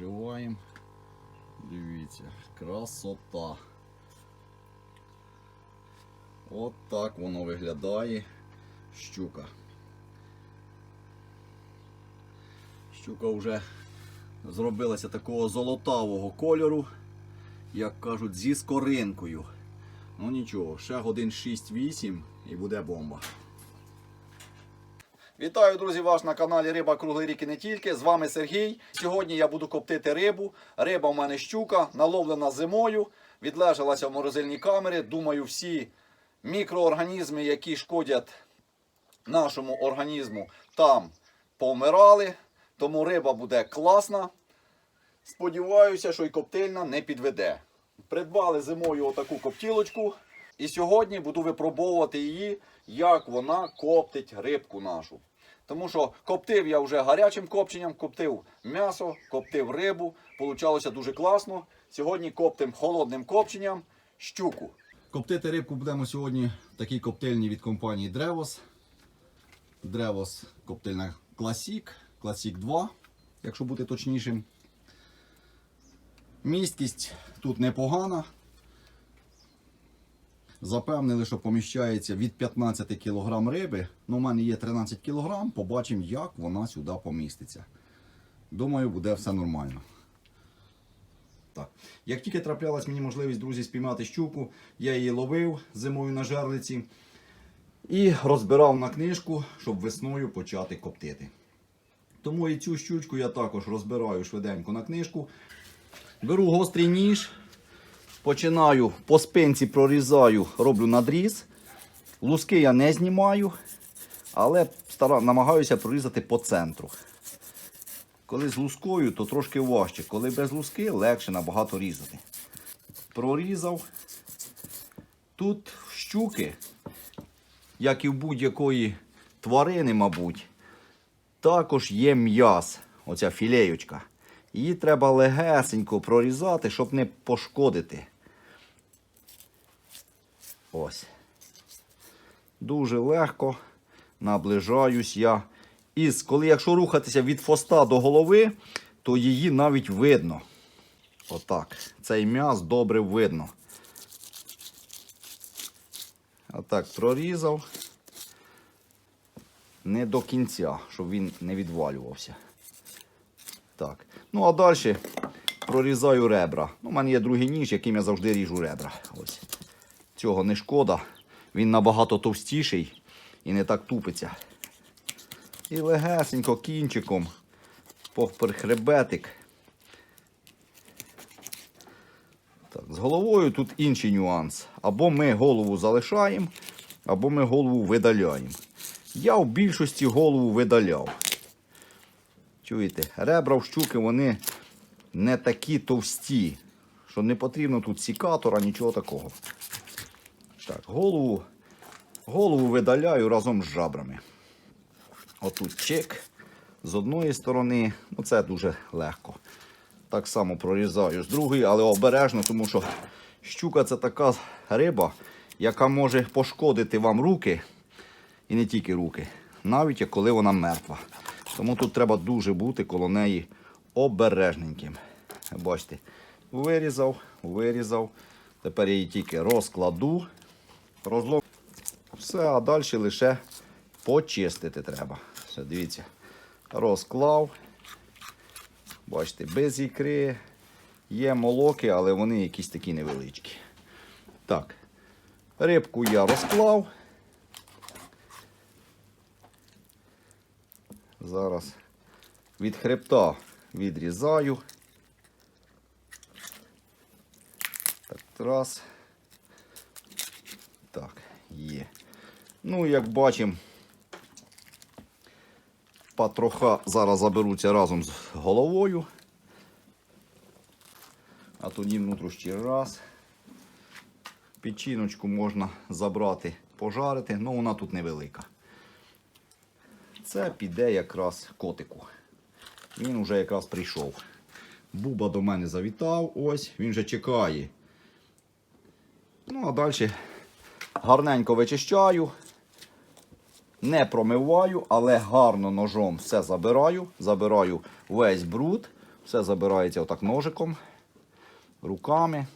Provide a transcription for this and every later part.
Відкриваємо. Дивіться, красота. От так воно виглядає. Щука. Щука вже зробилася такого золотавого кольору, як кажуть, зі скоринкою. Ну нічого, ще годин 6-8 і буде бомба. Вітаю, друзі, вас на каналі Риба Круглий рік і не тільки. З вами Сергій. Сьогодні я буду коптити рибу. Риба в мене щука, наловлена зимою, відлежалася в морозильній камері. Думаю, всі мікроорганізми, які шкодять нашому організму, там повмирали. Тому риба буде класна. Сподіваюся, що і коптильна не підведе. Придбали зимою отаку коптілочку. І сьогодні буду випробовувати її, як вона коптить рибку нашу. Тому що коптив я вже гарячим копченням, коптив м'ясо, коптив рибу. Получалося дуже класно. Сьогодні коптим холодним копченням щуку. Коптити рибку будемо сьогодні в такій коптильні від компанії Древос. Древос коптильна Classic, Classic 2, якщо бути точнішим. Місткість тут непогана. Запевнили, що поміщається від 15 кг риби. Ну, у мене є 13 кг. Побачимо, як вона сюди поміститься. Думаю, буде все нормально. Так. Як тільки траплялась мені можливість, друзі, спіймати щуку, я її ловив зимою на жерлиці і розбирав на книжку, щоб весною почати коптити. Тому і цю щучку я також розбираю швиденько на книжку. Беру гострий ніж, починаю по спинці прорізаю, роблю надріз. Луски я не знімаю, але стара, намагаюся прорізати по центру. Коли з лускою, то трошки важче. Коли без луски, легше набагато різати. Прорізав. Тут щуки, як і в будь-якої тварини, мабуть, також є м'яс, оця філеючка. Її треба легесенько прорізати, щоб не пошкодити. Ось. Дуже легко наближаюсь я. І коли якщо рухатися від фоста до голови, то її навіть видно. Отак. Цей м'яс добре видно. Отак прорізав. Не до кінця, щоб він не відвалювався. Так. Ну а далі прорізаю ребра. Ну, У мене є другий ніж, яким я завжди ріжу ребра. Ось. Цього не шкода. Він набагато товстіший і не так тупиться. І легесенько кінчиком попри хребетик. Так, з головою тут інший нюанс. Або ми голову залишаємо, або ми голову видаляємо. Я в більшості голову видаляв. Чуєте, ребра в щуки вони не такі товсті, що не потрібно тут сікатора, нічого такого. Так, голову, голову видаляю разом з жабрами. Отут чек з одної сторони, ну це дуже легко. Так само прорізаю з другої, але обережно, тому що щука це така риба, яка може пошкодити вам руки, і не тільки руки, навіть коли вона мертва. Тому тут треба дуже бути коло неї обережненьким. Бачите, вирізав, вирізав. Тепер я її тільки розкладу, розлом. Все, а далі лише почистити треба. Все, дивіться, розклав. Бачите, без ікри. Є молоки, але вони якісь такі невеличкі. Так, рибку я розклав. Зараз від хребта відрізаю. Так, раз. Так, є. Ну, як бачимо, патроха зараз заберуться разом з головою. А тоді внутрішній раз. Печіночку можна забрати, пожарити, але вона тут невелика. Це піде якраз котику. Він вже якраз прийшов. Буба до мене завітав, ось, він вже чекає. Ну, а далі гарненько вичищаю. Не промиваю, але гарно ножом все забираю. Забираю весь бруд, Все забирається отак ножиком, руками.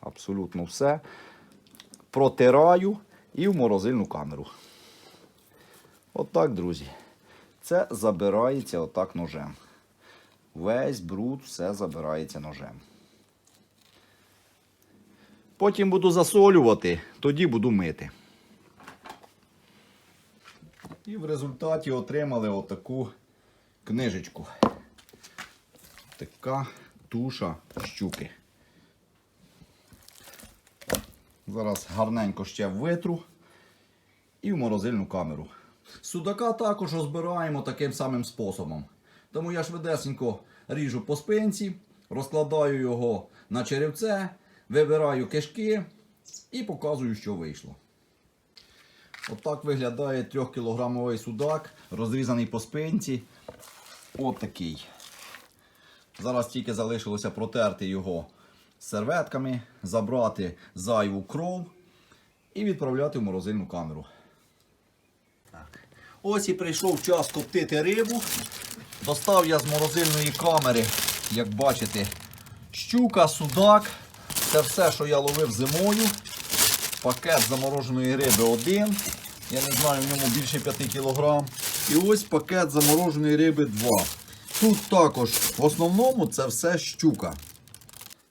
Абсолютно все. Протираю і в морозильну камеру. Отак, друзі. Це забирається отак ножем. Весь бруд, все забирається ножем. Потім буду засолювати, тоді буду мити. І в результаті отримали отаку книжечку. Така туша щуки. Зараз гарненько ще витру і в морозильну камеру. Судака також розбираємо таким самим способом. Тому я швидесенько ріжу по спинці, розкладаю його на черевце, вибираю кишки і показую, що вийшло. Отак виглядає 3-кілограмовий судак, розрізаний по спинці. От такий. Зараз тільки залишилося протерти його серветками, забрати зайву кров і відправляти в морозильну камеру. Так. Ось і прийшов час коптити рибу. Достав я з морозильної камери, як бачите, щука, судак. Це все, що я ловив зимою. Пакет замороженої риби один. Я не знаю, в ньому більше 5 кг. І ось пакет замороженої риби 2. Тут також в основному це все щука.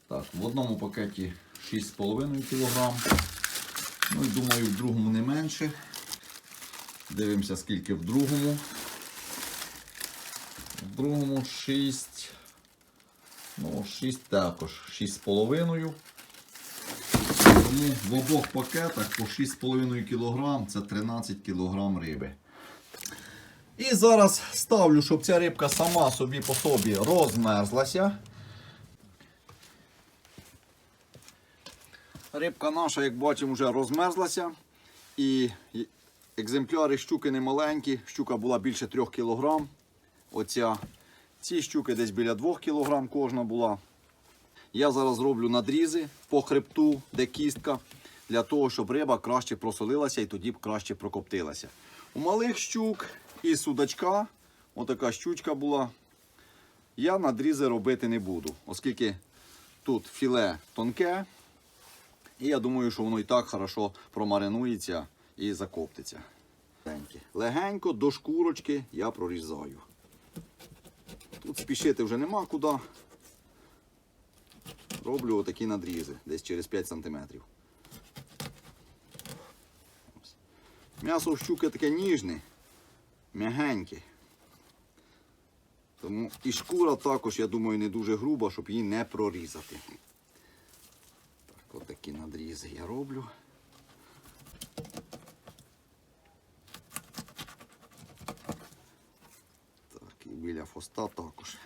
Так, в одному пакеті 6,5 кг. Ну і думаю, в другому не менше. Дивимося, скільки в другому. В другому 6. Ну, 6 також. 6,5. Тому в обох пакетах по 6,5 кг це 13 кг риби. І зараз ставлю, щоб ця рибка сама собі по собі розмерзлася. Рибка наша, як бачимо, вже розмерзлася. І екземпляри щуки не маленькі. Щука була більше 3 кг. Оця. Ці щуки десь біля 2 кг кожна була. Я зараз роблю надрізи по хребту, де кістка, для того, щоб риба краще просолилася і тоді б краще прокоптилася. У малих щук і судачка, отака щучка була, я надрізи робити не буду, оскільки тут філе тонке, і я думаю, що воно і так хорошо промаринується і закоптиться. Легенько до шкурочки я прорізаю. Тут спішити вже нема куди. Роблю отакі надрізи, десь через 5 см. М'ясо в щуки таке ніжне, м'ягеньке. Тому і шкура також, я думаю, не дуже груба, щоб її не прорізати. Так, отакі надрізи я роблю. Так, і біля фоста також.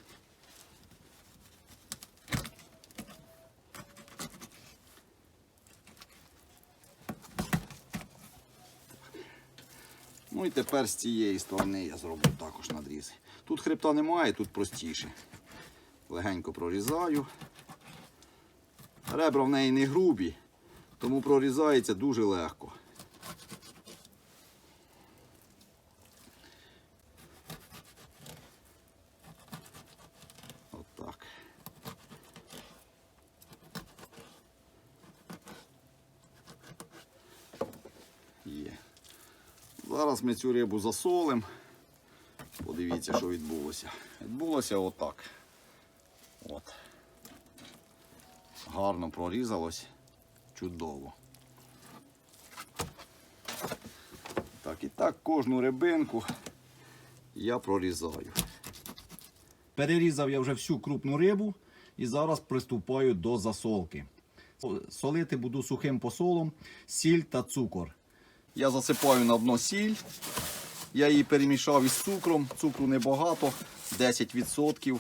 Ну і тепер з цієї сторони я зроблю також надрізи. Тут хребта немає, тут простіше. Легенько прорізаю. Ребра в неї не грубі, тому прорізається дуже легко. Отак. Є. Зараз ми цю рибу засолимо. Подивіться, що відбулося. Відбулося отак. От. Гарно прорізалось. Чудово. Так, і так кожну рибинку я прорізаю. Перерізав я вже всю крупну рибу і зараз приступаю до засолки. Солити буду сухим посолом, сіль та цукор. Я засипаю на дно сіль. Я її перемішав із цукром. Цукру небагато, 10%.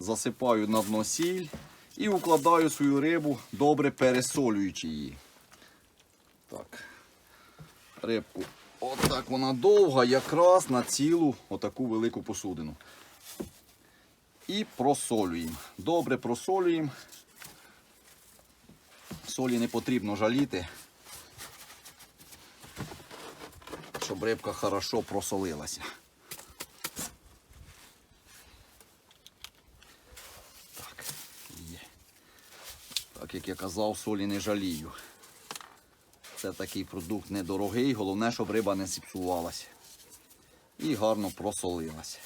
Засипаю на дно сіль і укладаю свою рибу, добре пересолюючи її. Так. Рибку. Отак вона довга, якраз на цілу отаку велику посудину. І просолюємо. Добре просолюємо. Солі не потрібно жаліти. щоб рибка хорошо просолилася. Так, є. Так як я казав, солі не жалію. Це такий продукт недорогий, головне, щоб риба не зіпсувалася. І гарно просолилася.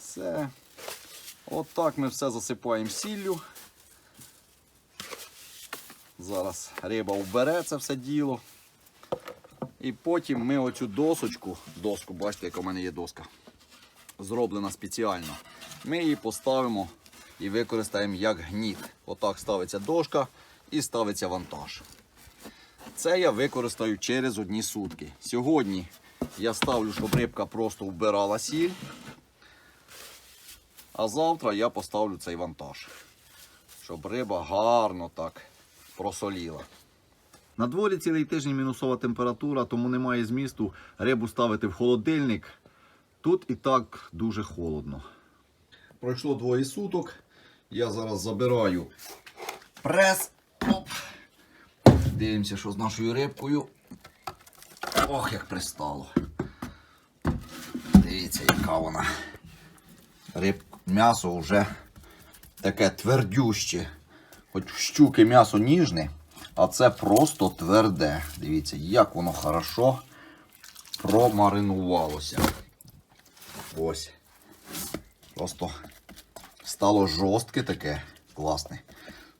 Це. Отак От ми все засипаємо сіллю. Зараз риба вбере це все діло. І потім ми оцю досочку, доску, бачите, яка в мене є доска, зроблена спеціально. Ми її поставимо і використаємо як гніт. Отак ставиться дошка і ставиться вантаж. Це я використаю через одні сутки. Сьогодні я ставлю, щоб рибка просто вбирала сіль. А завтра я поставлю цей вантаж, щоб риба гарно так просоліла. На дворі цілий тиждень мінусова температура, тому немає змісту рибу ставити в холодильник. Тут і так дуже холодно. Пройшло двоє суток. Я зараз забираю прес. Оп. Дивимося, що з нашою рибкою. Ох, як пристало. Дивіться, яка вона. Риб, м'ясо вже таке твердюще. Хоч щуки м'ясо ніжне, а це просто тверде. Дивіться, як воно хорошо промаринувалося. Ось. Просто стало жорстке таке, класне.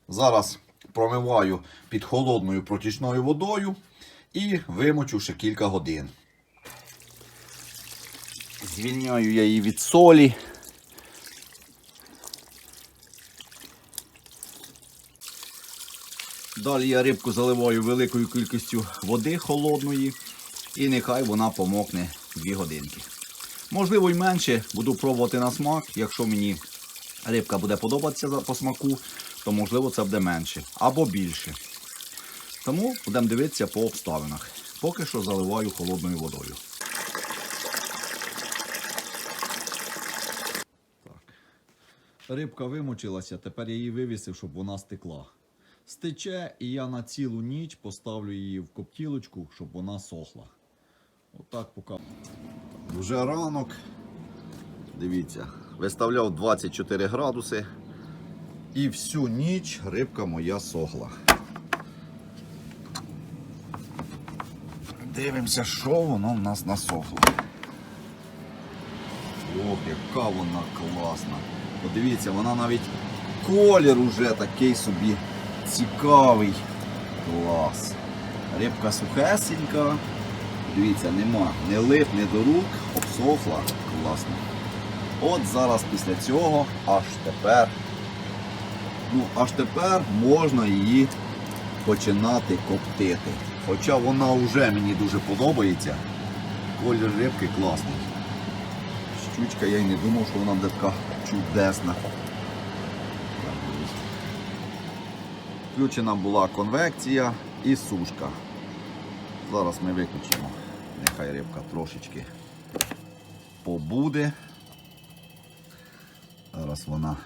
Зараз промиваю під холодною протічною водою і вимочу ще кілька годин. Звільняю я її від солі. Далі я рибку заливаю великою кількістю води холодної і нехай вона помокне 2 годинки. Можливо, й менше буду пробувати на смак. Якщо мені рибка буде подобатися по смаку, то можливо це буде менше або більше. Тому будемо дивитися по обставинах. Поки що заливаю холодною водою. Рибка вимочилася, тепер я її вивісив, щоб вона стекла. Стече, і я на цілу ніч поставлю її в коптілочку, щоб вона сохла. Отак поки. Вже ранок. Дивіться, виставляв 24 градуси. І всю ніч рибка моя сохла. Дивимося, що воно в нас насохло. Ох, яка вона класна. Подивіться, вона навіть колір уже такий собі цікавий. Клас. Рибка сухесенька. Дивіться, нема не лип, не до рук, обсохла. Класно. От зараз після цього аж тепер. Ну, аж тепер можна її починати коптити. Хоча вона вже мені дуже подобається. Колір рибки класний. Щучка, я й не думав, що вона буде така чудесна. Так, дивись. Включена була конвекція і сушка. Зараз ми виключимо. Нехай рибка трошечки побуде. Зараз вона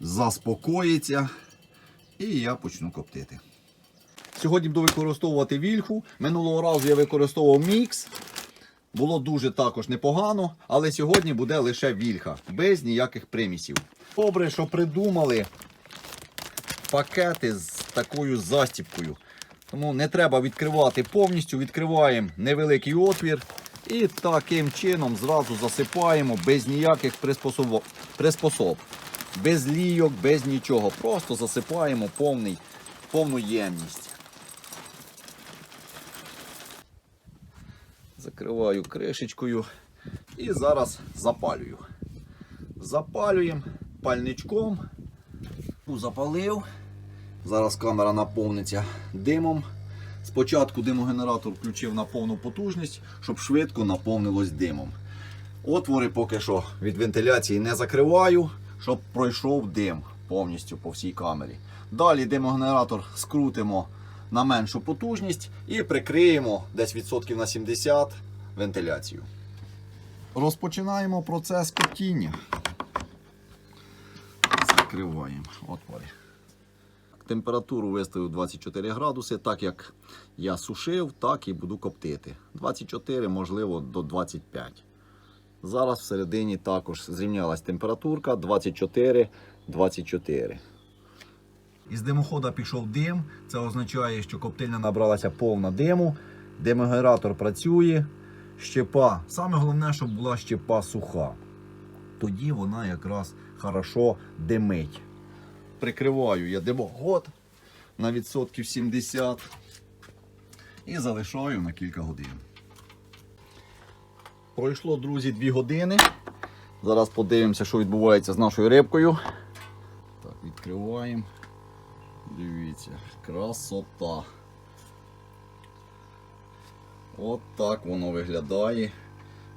заспокоїться і я почну коптити. Сьогодні буду використовувати вільху. Минулого разу я використовував мікс. Було дуже також непогано, але сьогодні буде лише вільха, без ніяких примісів. Добре, що придумали пакети з такою застіпкою. Тому не треба відкривати повністю, відкриваємо невеликий отвір і таким чином зразу засипаємо без ніяких приспособ... приспособ. Без лійок, без нічого. Просто засипаємо повний, повну ємність. Закриваю кришечкою і зараз запалюю. Запалюємо пальничком. Запалив. Зараз камера наповниться димом. Спочатку димогенератор включив на повну потужність, щоб швидко наповнилось димом. Отвори поки що від вентиляції не закриваю, щоб пройшов дим повністю по всій камері. Далі димогенератор скрутимо на меншу потужність і прикриємо десь відсотків на 70 вентиляцію. Розпочинаємо процес коптіння. Закриваємо отвори. Температуру виставив 24 градуси, так як я сушив, так і буду коптити. 24, можливо, до 25. Зараз всередині також зрівнялась температурка 24-24. Із димохода пішов дим. Це означає, що коптильня набралася повна диму. Димогенератор працює. Щепа. Саме головне, щоб була щепа суха. Тоді вона якраз хорошо димить. Прикриваю я димоход на відсотків 70 і залишаю на кілька годин. Пройшло, друзі, 2 години. Зараз подивимося, що відбувається з нашою рибкою. Так, відкриваємо. Дивіться, красота. От так воно виглядає.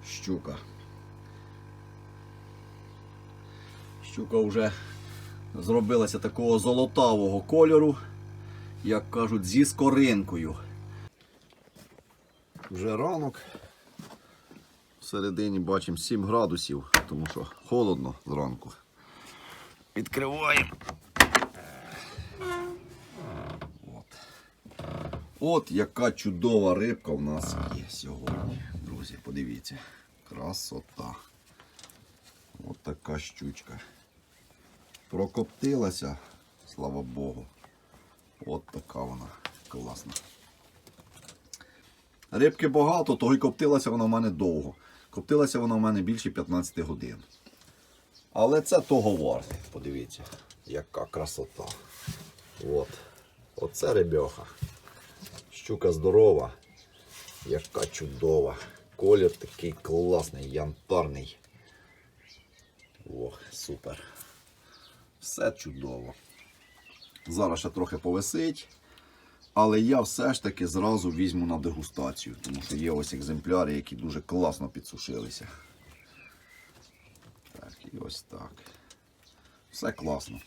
Щука. Щука вже зробилася такого золотавого кольору, як кажуть, зі скоринкою. Вже ранок. Всередині бачимо 7 градусів, тому що холодно зранку. Відкриваємо. От. От яка чудова рибка в нас є сьогодні. Друзі, подивіться. Красота. От така щучка. Прокоптилася, слава Богу. От така вона класна. Рибки багато, того й коптилася вона в мене довго. Коптилася вона в мене більше 15 годин. Але це того варте. Подивіться, яка красота. От. Оце рибьоха. Щука здорова. Яка чудова. Колір такий класний, янтарний. Ох, супер. Все чудово. Зараз ще трохи повисить. Але я все ж таки зразу візьму на дегустацію, тому що є ось екземпляри, які дуже класно підсушилися. Так, і ось так. Все класно.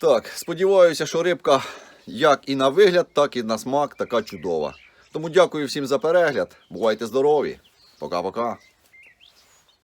Так, сподіваюся, що рибка як і на вигляд, так і на смак така чудова. Тому дякую всім за перегляд. Бувайте здорові. Пока-пока.